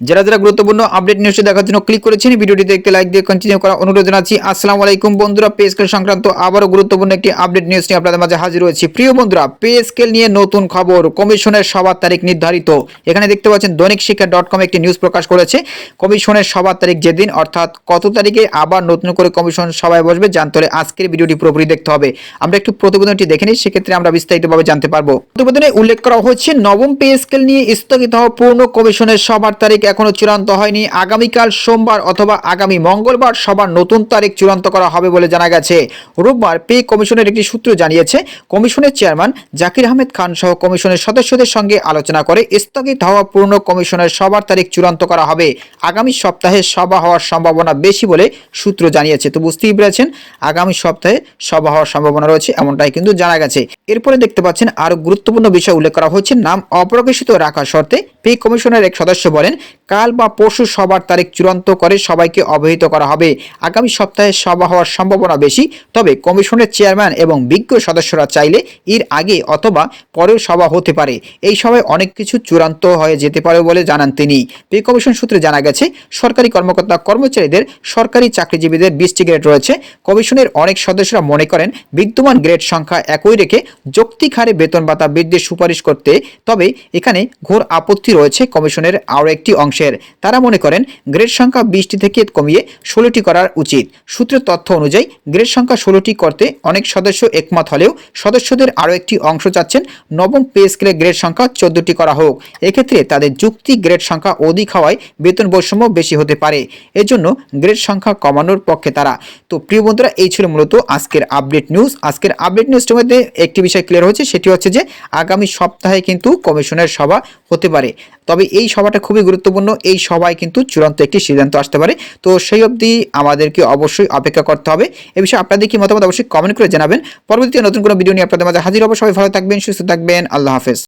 যারা যারা গুরুত্বপূর্ণ আপডেট নিউজটি দেখার জন্য ক্লিক করেছেন ভিডিওটি দেখতে লাইক দিয়ে কন্টিনিউ করা অনুরোধ জানাচ্ছি। আসসালামু আলাইকুম বন্ধুরা পে স্কেল সংক্রান্ত আবারও গুরুত্বপূর্ণ একটি আপডেট নিউজ নিয়ে আপনাদের মাঝে হাজির হয়েছি প্রিয় বন্ধুরা পে স্কেল নিয়ে নতুন খবর, কমিশনের সভার তারিখ নির্ধারিত। এখানে দেখতে পাচ্ছেন, দৈনিক শিক্ষা ডট কম একটি নিউজ প্রকাশ করেছে। কমিশনের সভার তারিখ যেদিন, অর্থাৎ কত তারিখে আবার নতুন করে কমিশন সভায় বসবে, জানতে হলে আজকের ভিডিওটি পুরোপুরি দেখতে হবে। আমরা একটু প্রতিবেদনটি দেখে নিই, সেক্ষেত্রে আমরা বিস্তারিতভাবে জানতে পারব। প্রতিবেদনে উল্লেখ করা হচ্ছে, নবম পে স্কেল নিয়ে স্থগিত হওয়া পূর্ণ কমিশনের সভার তারিখ এখনও চূড়ান্ত হয়নি। আগামীকাল সোমবার অথবা আগামী মঙ্গলবার সবার নতুন তারিখ চূড়ান্ত করা হবে বলে জানা গেছে। রোববার পে কমিশনের একটি সূত্র জানিয়েছে, কমিশনের চেয়ারম্যান জাকির আহমেদ খান সহ কমিশনের সদস্যদের সঙ্গে আলোচনা করে স্থগিত হওয়া পূর্ণ কমিশনের সবার তারিখ চূড়ান্ত করা হবে। আগামী সপ্তাহে সভা হওয়ার সম্ভাবনা বেশি বলে সূত্র জানিয়েছে। তো বুঝতেই পেরেছেন, আগামী সপ্তাহে সভা হওয়ার সম্ভাবনা রয়েছে এমনটাই কিন্তু জানা গেছে। এরপরে দেখতে পাচ্ছেন আরও গুরুত্বপূর্ণ বিষয় উল্লেখ করা হচ্ছে, নাম অপ্রকাশিত রাখার শর্তে পে কমিশনের এক সদস্য বলেন কাল বা পরশু সবার তারিখ চূড়ান্ত করে সবাইকে অবহিত করা হবে। আগামী সপ্তাহে সভা হওয়ার সম্ভাবনা বেশি, তবে কমিশনের চেয়ারম্যান এবং বিজ্ঞ সদস্যরা চাইলে এর আগে অথবা পরেও সভা হতে পারে। এই সভায় অনেক কিছু চূড়ান্ত হয়ে যেতে পারে বলে জানান তিনি। পে কমিশন সূত্রে জানা গেছে, সরকারি কর্মকর্তা কর্মচারীদের সরকারি চাকরিজীবীদের বিশটি গ্রেড রয়েছে। কমিশনের অনেক সদস্যরা মনে করেন, বিদ্যমান গ্রেড সংখ্যা একই রেখে যৌক্তিক হারে বেতন ভাতা বৃদ্ধির সুপারিশ করতে, তবে এখানে ঘোর আপত্তি রয়েছে কমিশনের আরও একটি অংশের। তারা মনে করেন, গ্রেড সংখ্যা বিশটি থেকে কমিয়ে ষোলোটি করার উচিত। সূত্রের তথ্য অনুযায়ী, গ্রেড সংখ্যা ষোলোটি করতে অনেক সদস্য একমত হলেও সদস্যদের আরও একটি অংশ চাচ্ছেন নবম পে স্কেলে গ্রেড সংখ্যা চোদ্দটি করা হোক। এক্ষেত্রে তাদের যুক্তি গ্রেড সংখ্যা অধিক হওয়ায় বেতন বৈষম্য বেশি হতে পারে। এজন্য গ্রেড সংখ্যা কমানোর পক্ষে তারা। তো প্রিয় বন্ধুরা, এই ছিল মূলত আজকের আপডেট নিউজ। আজকের আপডেট নিউজটির মধ্যে একটি বিষয় ক্লিয়ার হয়েছে, সেটি হচ্ছে যে, আগামী সপ্তাহে কিন্তু কমিশনের সভা হতে পারে। তবে এই সভাটা খুবই গুরুত্বপূর্ণ এই সবাই কিন্তু চূড়ান্ত একটি সিদ্ধান্ত আসতে পারে। তো সেই অবধি আমাদেরকে অবশ্যই অপেক্ষা করতে হবে। এ বিষয়ে আপনাদের কি মতামত অবশ্যই কমেন্ট করে জানাবেন। পরবর্তীতে নতুন কোনো ভিডিও নিয়ে আপনাদের মাঝে হাজির হব। সবাই ভালো থাকবেন, সুস্থ থাকবেন। আল্লাহ হাফেজ।